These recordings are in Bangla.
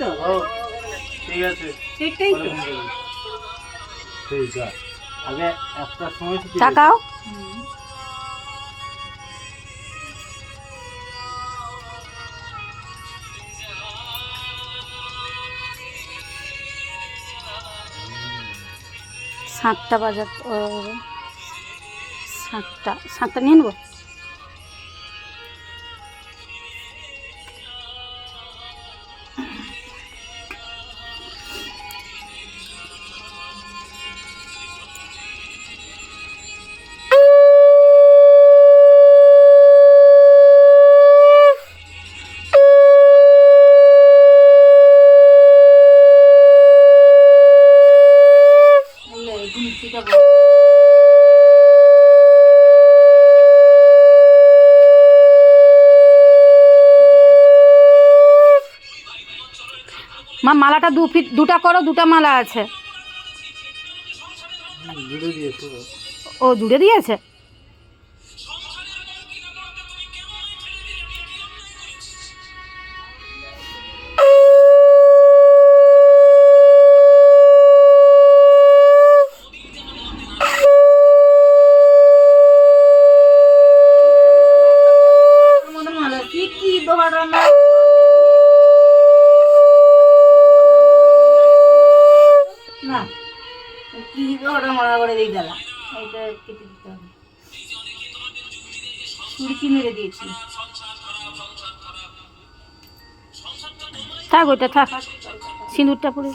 তো? ঠিক আছে। ঠিকটাই তো। ঠিক আছে আগে একটা সময় তাকাও সাতটা বাজার ও সাতটা সাতটা নিয়ে নেব? মা মালাটা দু ফিট দুটা করো দুটা মালা আছে। ও জুড়ে দিয়েছে? মারা করে দিয়ে দিলাম। এইটা কেটে দিতে হবে। সুরকি মেরে দিয়েছি থাক, ওইটা থাক সিঁদুরটা পরে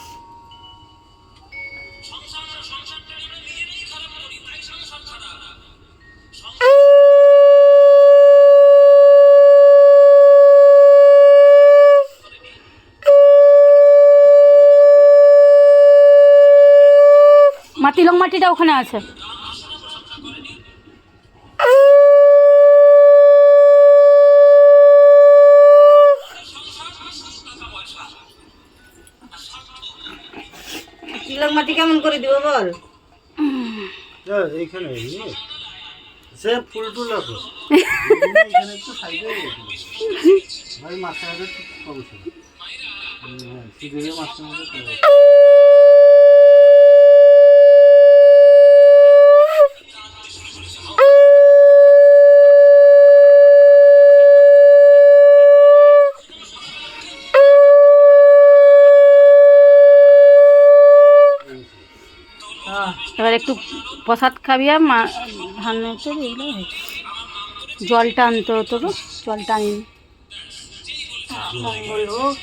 মা তিলক মাটিটা ওখানে আছে। তিলক মাটি কেমন করে দিব বল? এইখানে সে ফুল টুল এখানে একটু সাইডে ভাই ঠিক একটু প্রসাদ খাবি আর মা ধান হতো এগুলো হয়েছে। জলটা আনতে হতো গো জলটা আনি মঙ্গল হোক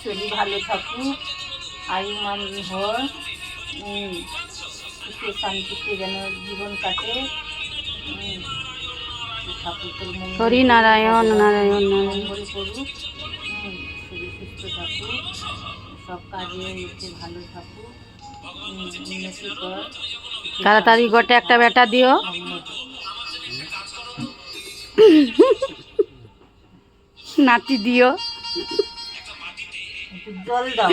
শরীর ভালো থাকুক আয়ু মান হয় সুখে শান্তিতে যেন জীবন কাটে। হরি নারায়ণ নারায়ণ। মঙ্গল করুক শরীর সুস্থ থাকুক সব কাজে ভালো থাকুক। তাড়াতাড়ি গোটে একটা বেটা দিও। নাতি দিও। জল দাও।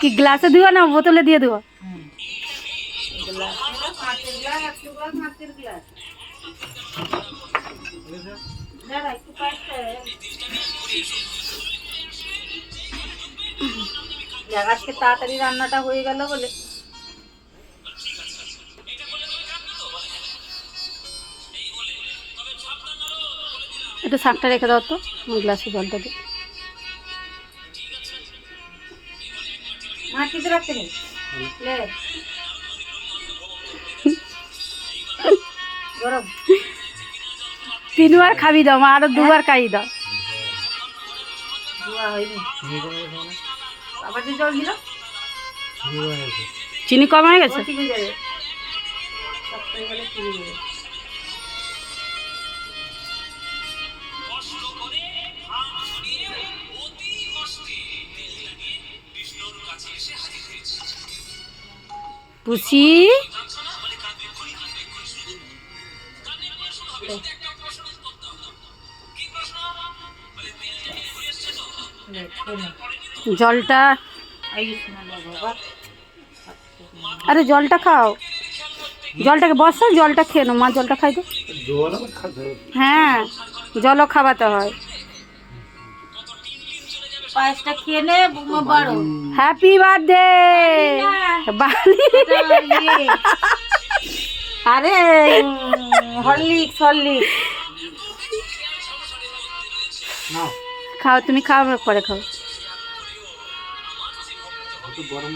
কি গ্লাসে দিও না বোতলে দিয়ে গ্লাস দাঁড়া একটু পাশে দেখ, আজকে তাড়াতাড়ি রান্নাটা হয়ে গেল বলে। একটু শাকটা রেখে দাও তো গ্লাসে জলটা দিই। তিনবার খাবি দাও আরও দুবার খাই দাও। হয়নি? আবার যে জল দিল? চিনি কমে হয়ে গেছে? পুষি। জলটা আরে জলটা খাও। জলটাকে বসা জলটা খেয়ে নাও। মা জলটা খাই তো। হ্যাঁ জলও খাওয়াতে হয়। পায়েসটা খেয়ে নে বুমা বাড়ো। Happy birthday. আরে হরলিক্স হরলিক্স। খাও তুমি খাও পরে খাও। অত গরম